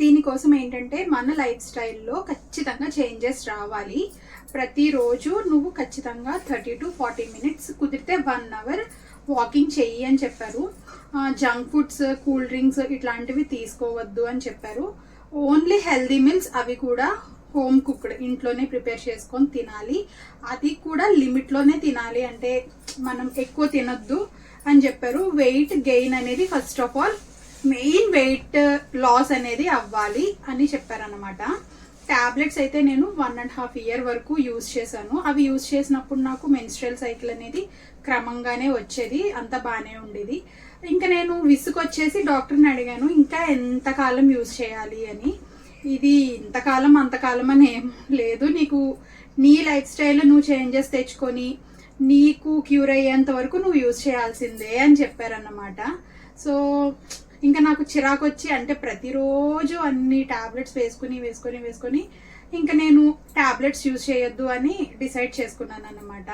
దీనికోసం ఏంటంటే మన లైఫ్ స్టైల్లో ఖచ్చితంగా చేంజెస్ రావాలి. ప్రతిరోజు నువ్వు ఖచ్చితంగా థర్టీ టు ఫార్టీ మినిట్స్ కుదిరితే వన్ అవర్ వాకింగ్ చెయ్యి అని చెప్పారు. జంక్ ఫుడ్స్ కూల్ డ్రింక్స్ ఇట్లాంటివి తీసుకోవద్దు అని చెప్పారు. ఓన్లీ హెల్దీ మీల్స్ అవి కూడా హోమ్ కుక్డ్ ఇంట్లోనే ప్రిపేర్ చేసుకొని తినాలి. అది కూడా లిమిట్లోనే తినాలి అంటే మనం ఎక్కువ తినొద్దు అని చెప్పారు. వెయిట్ గెయిన్ అనేది first of all main weight loss అనేది అవ్వాలి అని చెప్పారనమాట టాబ్లెట్స్ అయితే నేను వన్ అండ్ హాఫ్ ఇయర్ వరకు యూజ్ చేశాను. అవి యూజ్ చేసినప్పుడు నాకు మెన్స్ట్రల్ సైకిల్ అనేది క్రమంగానే వచ్చేది అంత బాగానే ఉండేది. ఇంకా నేను విసుకొచ్చేసి డాక్టర్ని అడిగాను ఇంకా ఎంతకాలం యూజ్ చేయాలి? అని. ఇది ఇంతకాలం అంతకాలం అని ఏం లేదు. నీకు నీ లైఫ్ స్టైల్ నువ్వు చేంజెస్ తెచ్చుకొని నీకు క్యూర్ అయ్యేంత వరకు నువ్వు యూజ్ చేయాల్సిందే అని చెప్పారన్నమాట. సో ఇంకా నాకు చిరాకు వచ్చి అంటే ప్రతిరోజు అన్ని టాబ్లెట్స్ వేసుకుని వేసుకొని వేసుకొని ఇంకా నేను టాబ్లెట్స్ యూజ్ చేయొద్దు అని డిసైడ్ చేసుకున్నాను అనమాట